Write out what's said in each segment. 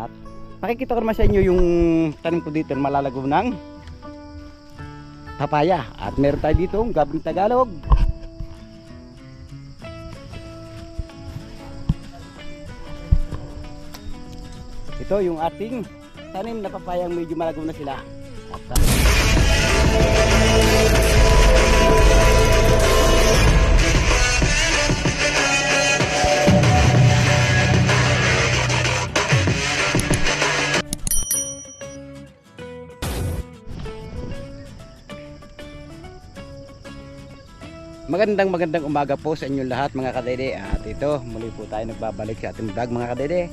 At pakikita ko naman sa inyo yung tanim ko dito malalago ng papaya. At meron tayo dito gabing Tagalog. Ito yung ating tanim na papayang medyo malago na sila. At, Magandang magandang umaga po sa inyong lahat mga kadede. At ito muli po tayo nagbabalik sa ating vlog mga kadede.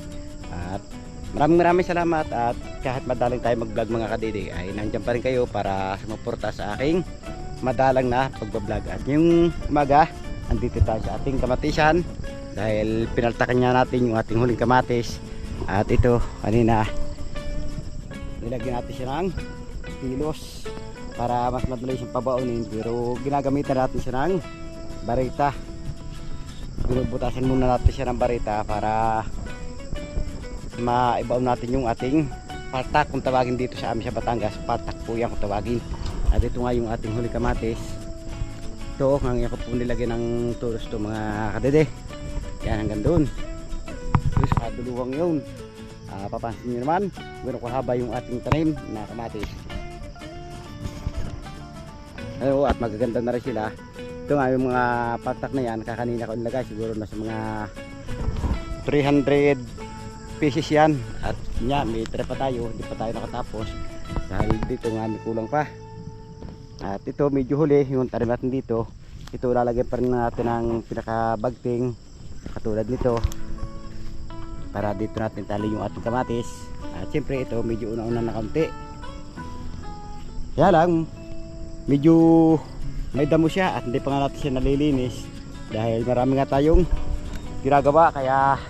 At maraming maraming salamat. At kahit madalang tayo mag vlog mga kadede Ay nandiyan pa rin kayo para sumuporta sa aking madalang na pagbablog. At yung umaga andito tayo sa ating kamatisan Dahil pinaltakan niya natin yung ating huling kamatis. At ito kanina Nilagyan natin siya ng pilos para mas madali siyang pabaunin pero ginagamitan natin siya ng barita. Binubutasan muna natin siya ng barita para maibaon natin yung ating paltak kung tawagin dito sa amin sa Batangas paltak po yan kung tawagin. At ito nga yung ating huli kamatis. Ito ang ako po nilagyan ng tulos to mga kadede. Yan hanggang doon. Tapos kaduluwang yun. Ah, papansin nyo naman gano'n kahaba yung ating tanim na kamatis Ano, at magaganda na rin sila. Ito nga yung mga patak na yan, kakanina ko nilagay siguro na sa mga 300 pieces yan. At nya, may tira pa tayo, hindi pa tayo nakatapos. Dahil dito nga may kulang pa. At ito medyo huli, yung tarim natin dito. Ito lalagay pa rin natin ng pinakabagting katulad nito. Para dito natin tali yung ating kamatis. At siyempre ito medyo una-una na kaunti. Kaya lang, medyo may damo siya at hindi pa nga natin siya nalilinis dahil marami nga tayong ginagawa. Kaya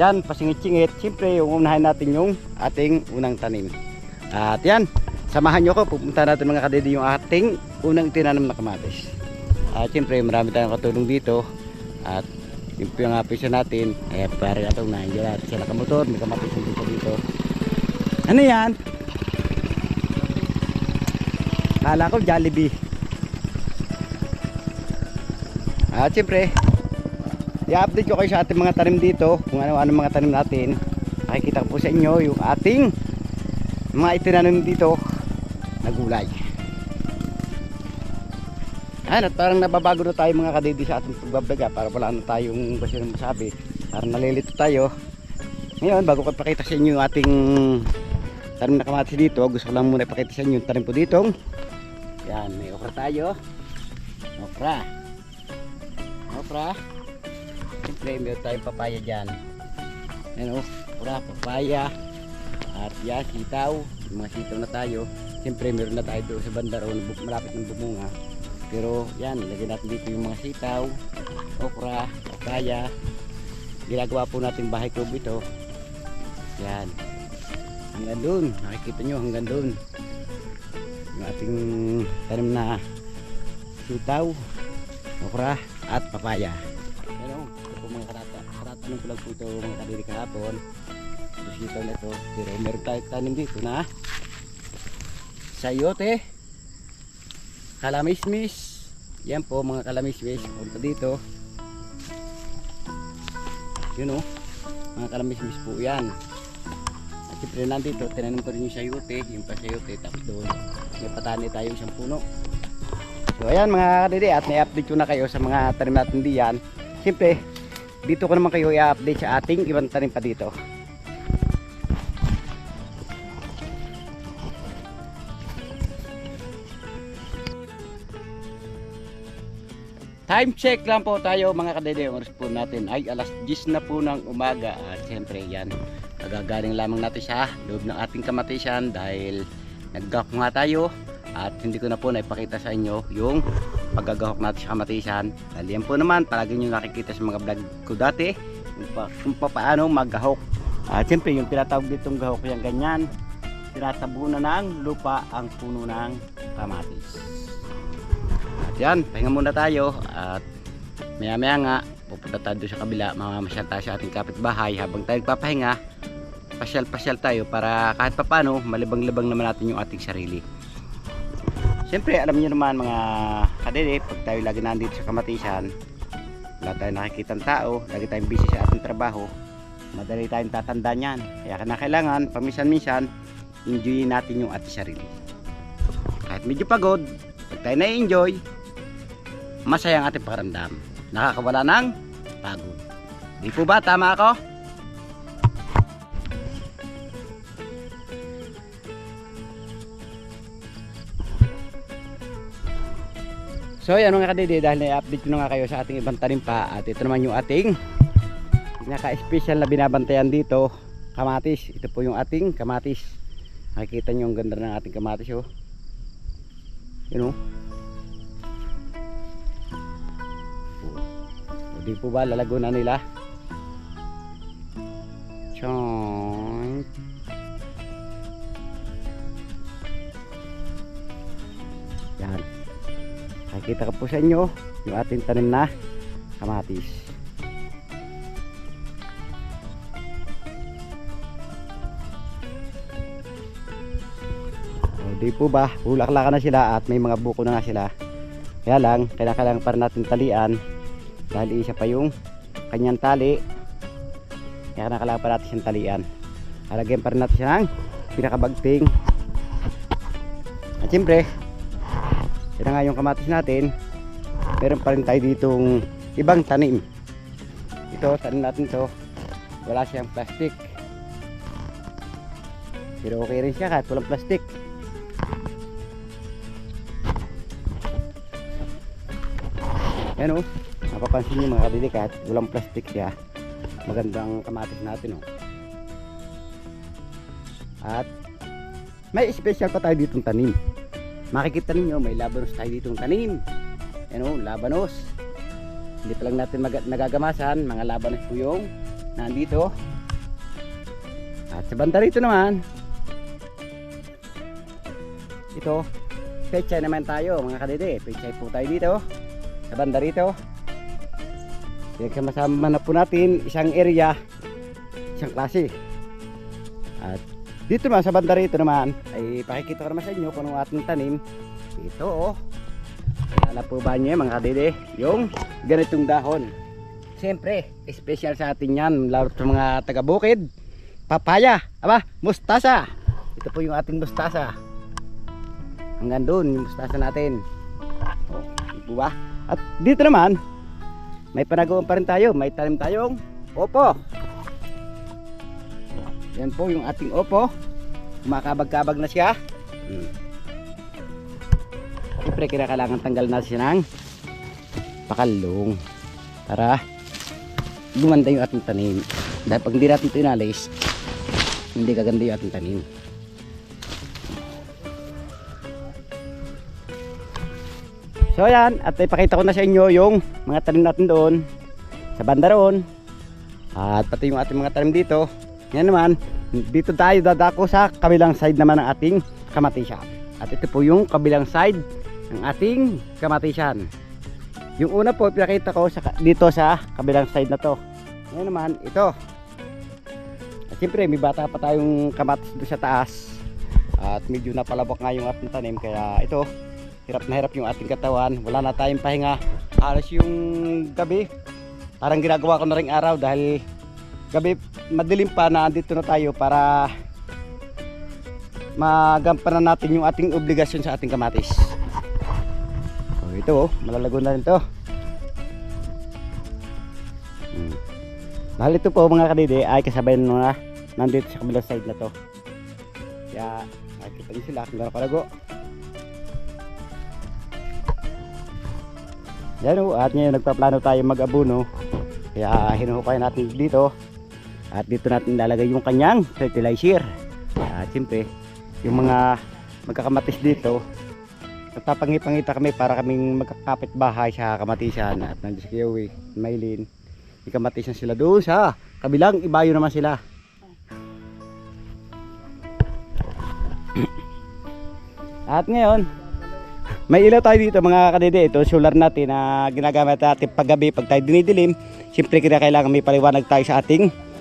yan pasingit-singit. Siyempre yung unahin natin yung ating unang tanim. At yan samahan nyo ko. Pupunta natin mga kadidi yung ating unang tinanam na kamatis. At siyempre marami tayong katulong dito. At yung pangapisa natin eh pare atong na hindi natin siya nakamotor may kamatis dito dito. Ano yan Kala ko Jollibee. At siyempre, i-update ko kayo sa ating mga tanim dito, kung ano-ano mga tanim natin. Nakikita ko po sa inyo yung ating mga itinanim dito na gulay. Ayan, at parang nababago na tayo mga kadidi sa ating pagbabaga para wala na tayong kasi nang masabi. Parang nalilito tayo. Ngayon, bago ko ipakita sa inyo yung ating tanim na kamatis dito, gusto ko lang muna ipakita sa inyo yung tanim ko dito. Yan, may okra tayo. Okra. Okra. Siyempre, meron tayong papaya dyan. Yan o, okra, papaya. At yan, sitaw. Yung mga sitaw na tayo. Siyempre, meron na tayo doon sa banda raw na bu- malapit ng bumunga. Pero yan, lagyan natin dito yung mga sitaw, okra, papaya. Ginagawa po natin bahay kubo ito. Yan. Hanggang doon, nakikita nyo hanggang doon yung ating tanim na sitaw, okra at papaya. Pero ito po mga karata. Karata ng pulag po ito mga kadiri kahapon. Sitaw na ito. Pero meron tayo tanim dito na sayote, kalamismis. Yan po mga kalamismis. Punta dito. Yun o. Mga kalamismis po yan. Siyempre nandito, tinanim ko rin yung sayote, yung pasayote, tapos doon, may patani tayo isang puno. So ayan mga kadede, at na-update ko na kayo sa mga tanim natin diyan. Siyempre, dito ko naman kayo i-update sa ating ibang tanim pa dito. Time check lang po tayo mga kadede. Oras po natin ay alas 10 na po ng umaga. At siyempre yan, Nagagaling lamang natin sa loob ng ating kamatisan dahil naggahok nga tayo at hindi ko na po naipakita sa inyo yung paggagahok natin sa kamatisan. Dahil yan po naman, palagi nyo nakikita sa mga vlog ko dati kung, pa, kung pa, paano maggahok. At siyempre yung tinatawag ditong gahok yan ganyan, tinatabunan ng lupa ang puno ng kamatis. At yan, pahinga muna tayo at maya maya nga pupunta tayo sa kabila mamamasyal tayo sa ating kapitbahay habang tayo nagpapahinga pasyal-pasyal tayo para kahit papano malibang-libang naman natin yung ating sarili. Siyempre, alam niyo naman mga kadede, pag tayo lagi nandito sa kamatisan, wala tayong nakikita tao, lagi tayong busy sa ating trabaho, madali tayong tatanda niyan. Kaya kailangan, paminsan-minsan, enjoyin natin yung ating sarili. Kahit medyo pagod, pag tayo na-enjoy, masaya ang ating pakiramdam. Nakakawala ng pagod. Di po ba? Tama ako? So yan mga kadidi dahil na-update na nga kayo sa ating ibang tanim at ito naman yung ating naka-special na binabantayan dito kamatis. Ito po yung ating kamatis. Nakikita nyo ang ganda ng ating kamatis oh. Yun oh. O, di po ba lalago na nila? Chonk. Yan. Nakikita ko po sa inyo yung ating tanim na kamatis. O, di po ba, bulaklaka na sila at may mga buko na nga sila. Kaya lang, kailangan pa rin natin talian dahil isa pa yung kanyang tali. Kaya kailangan pa natin siyang talian. Halagyan pa rin natin siya ng pinakabagting. At siyempre, yan na nga yung kamatis natin. Meron pa rin tayo ditong ibang tanim. Ito, tanim natin to. Wala siyang plastic. Pero okay rin siya kahit walang plastic. Yan o. Napapansin nyo mga kadili kahit walang plastic siya. Magandang kamatis natin o. At may special pa tayo ditong tanim makikita ninyo may labanos tayo ditong tanim. Yan o labanos. Hindi pa lang natin nagagamasan mga labanos po yung nandito. At sa banda rito naman ito pechay naman tayo mga kadede. Pechay po tayo dito sa banda rito. Pinagsama na po natin isang area isang klase. At dito naman sa banda rito naman ay pakikita ko naman sa inyo kung anong ating tanim. Ito oh. Alam po ba niyo mga kadede? Yung ganitong dahon. Siyempre, special sa atin yan. Lalo sa mga taga-bukid. Papaya. Aba, mustasa. Ito po yung ating mustasa. Hanggang doon yung mustasa natin. Oh, ba? At dito naman, may panagoon pa rin tayo. May tanim tayong opo. Yan po yung ating opo. Kumakabag-kabag na siya. Hmm. Siyempre kailangan tanggal na siya ng pakalong para gumanda yung ating tanim. Dahil pag hindi natin ito inalis, hindi gaganda yung ating tanim. So ayan, at ipakita ko na sa inyo yung mga tanim natin doon sa banda roon. At pati yung ating mga tanim dito. Yan naman, dito tayo dadako sa kabilang side naman ng ating kamatisan. At ito po yung kabilang side ng ating kamatisan. Yung una po pinakita ko sa, dito sa kabilang side na to. Ngayon naman, ito. At siyempre, may bata pa tayong kamatis doon sa taas. At medyo napalabok nga yung ating tanim. Kaya ito, hirap na hirap yung ating katawan. Wala na tayong pahinga. Halos yung gabi, parang ginagawa ko na ring araw dahil gabi madilim pa na andito na tayo para magampanan natin yung ating obligasyon sa ating kamatis. So, ito oh, malalago na rin to. Hmm. Dahil ito po mga kadide ay kasabay mga nandito sa kabilang side na to. Kaya nakikita niyo sila kung gano'n kalago. Yan o, at ngayon nagpaplano tayo mag-abuno. Kaya hinuhukay natin dito. At dito natin lalagay yung kanyang fertilizer. At siyempre, yung mga magkakamatis dito, nagpapangipangita kami para kaming magkakapit bahay sa kamatisan. At nandiyan si Kiyowi, Maylin, ikamatisan sila doon sa kabilang ibayo naman sila. At ngayon, may ilaw tayo dito mga kadede. Ito solar natin na ginagamit natin paggabi pag tayo dinidilim. Siyempre kailangan may paliwanag tayo sa ating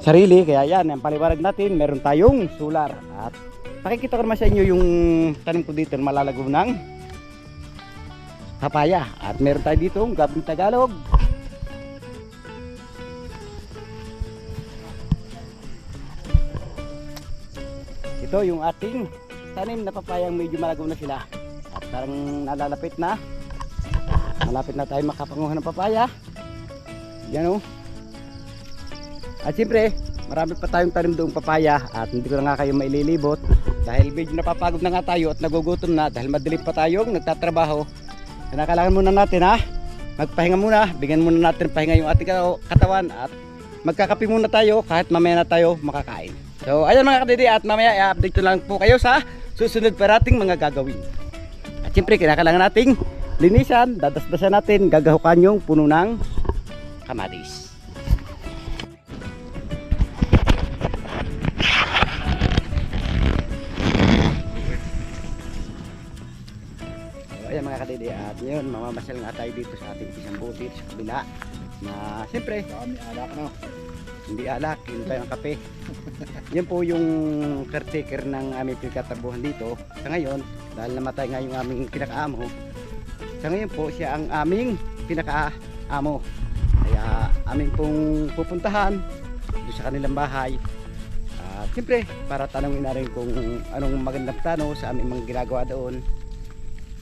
sarili. Kaya yan, ang paliwanag natin, meron tayong solar. At pakikita ko naman sa inyo yung tanim ko dito malalago ng papaya. At meron tayo dito gabing Tagalog. Ito yung ating tanim na papayang medyo malago na sila. At parang nalalapit na. Malapit na tayo makapanguha ng papaya. Yan o. At siyempre, marami pa tayong tanim doong papaya at hindi ko na nga kayo maililibot dahil medyo napapagod na nga tayo at nagugutom na dahil madilim pa tayong nagtatrabaho. Kaya kailangan muna natin ha, magpahinga muna, bigyan muna natin pahinga yung ating katawan at magkakape muna tayo kahit mamaya na tayo makakain. So ayun mga kadidi at mamaya i-update ko lang po kayo sa susunod parating mga gagawin. At siyempre kailangan nating linisan, dadasdasan natin, gagahukan yung puno ng kamatis. Ngayon mamamasyal nga tayo dito sa ating isang butit sa kabila na siyempre Dami alak no. hindi alak, hindi tayo ng kape. Yan po yung caretaker ng aming pinagkatabuhan dito. Sa ngayon, dahil namatay nga yung aming pinakaamo, sa ngayon po siya ang aming pinakaamo. Kaya aming pong pupuntahan doon sa kanilang bahay. At siyempre, para tanongin na rin kung anong magandang plano sa aming mga ginagawa doon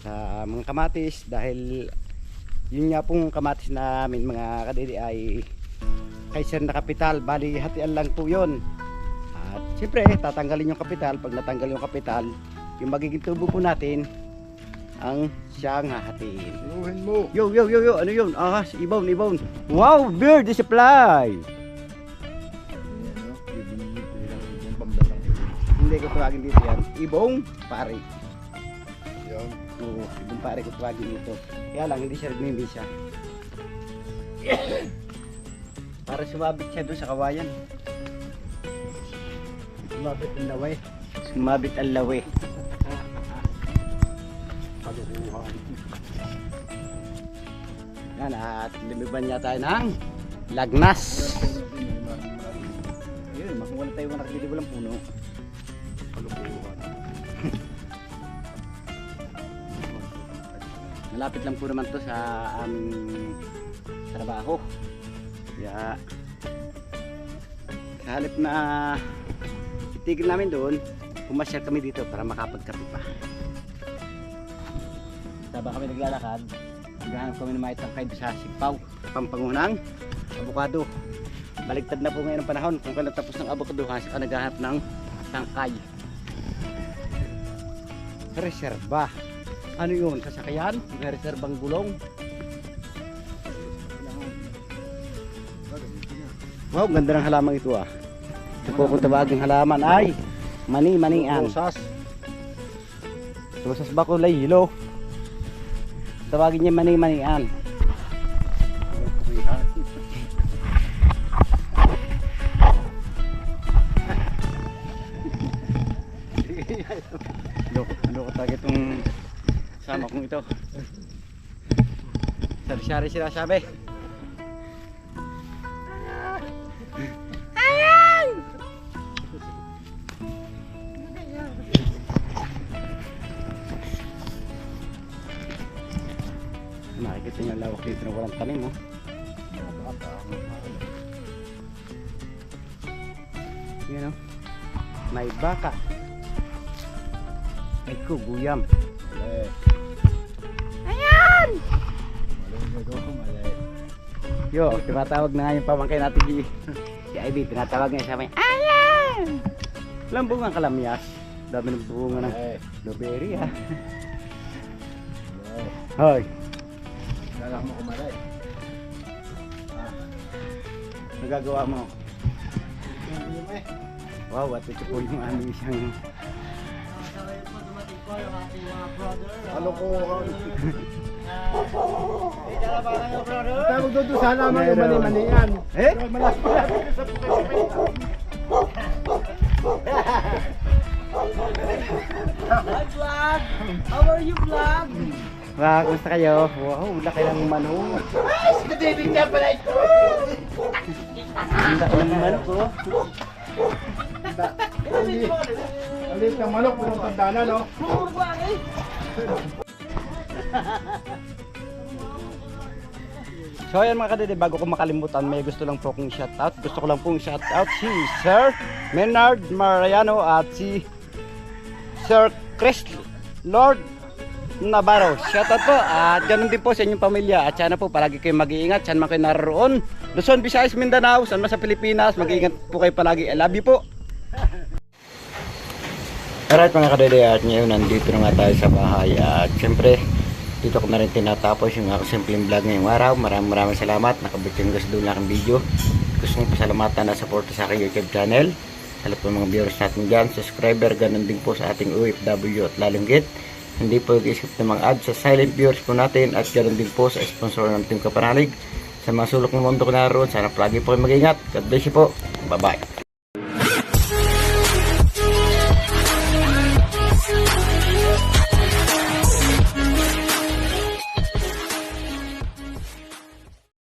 sa mga kamatis dahil yun nga pong kamatis namin mga kadidi ay kay sir na kapital bali hatian lang po yun at siyempre tatanggalin yung kapital pag natanggal yung kapital yung magiging tubo po natin ang siyang hahatiin Luhin mo. yo yo yo yo ano yun ahas ibon ibon wow bird is supply hindi ko tawagin dito yan ibong pare. Oo ibong pare ko tawagin dito kaya lang hindi siya nagmimisa para sumabit siya doon sa kawayan Lumapit ang laway. sumabit ang Kalukuhan. Yan at lumiban niya tayo ng lagnas. Ayun, makuha tayo ng nakabili walang puno. Kalukuhan. Malapit lang po naman to sa aming trabaho. Kaya sa halip na itigil namin doon, pumasyal kami dito para makapagkape pa. Taba kami naglalakad, naghahanap kami ng mga tangkay doon sa Sipaw, pampangunang abukado. Baligtad na po ngayon ang panahon kung kailan tapos ng abukado, hasa ka naghahanap ng tangkay. Reserba. Ano yun? Sasakyan? May reserbang gulong? Wow, ganda ng halaman ito ah. Ito po kung tawagin halaman ay mani-manian. Rosas. Rosas bakulay, hilo. Tawagin niya mani-manian. Loko, ito. Sari-sari sila sabi. Nakikita niyo ang lawak dito na walang tanim oh. Yan oh. May baka. May kuguyam. Malay. Yo, tinatawag na nga yung pamangkin natin si, si Ivy. Tinatawag nga sa amin. Ayan! Lambong ang kalamyas. Dami ng bunga ng blueberry ha. Hoy, Lalak mo kumalay. nagagawa mo. Wow, at ito po yung aming isang. Tawag doon doon sana mga Meron. mani-manian. Eh? Malapit malapit sa pukay-pukay. How are you, vlog? Wow, kumusta kayo? Wow, laki ng manong. Hindi niya pala ito. Ang dami ng manok oh. Alit ng manok, purong tandana, no? So ayan mga kadede, bago ko makalimutan, may gusto lang po akong shoutout. Gusto ko lang pong shoutout si Sir Menard Mariano at si Sir Chris Lord Navarro. Shoutout po at ganun din po sa inyong pamilya at sana po palagi kayo mag-iingat saan man kayo naroon. Luzon, Visayas, Mindanao, saan man sa Pilipinas, mag-iingat po kayo palagi. I love you po. Alright mga kadede at ngayon nandito na nga tayo sa bahay at syempre dito ko na rin tinatapos yung ako simpleng vlog ngayong araw. Maraming maraming salamat. Nakabitin ko sa dulo ng video. Gusto kong pasalamatan na support sa aking YouTube channel. Sa po mga viewers natin dyan, subscriber, ganun din po sa ating OFW at Lalinggit. Hindi po nag-skip ng mga ads sa silent viewers po natin at ganun din po sa sponsor ng Team Kapanalig. Sa mga sulok ng mundo ko naroon, sana palagi po kayo mag-ingat. God bless you po. Bye-bye.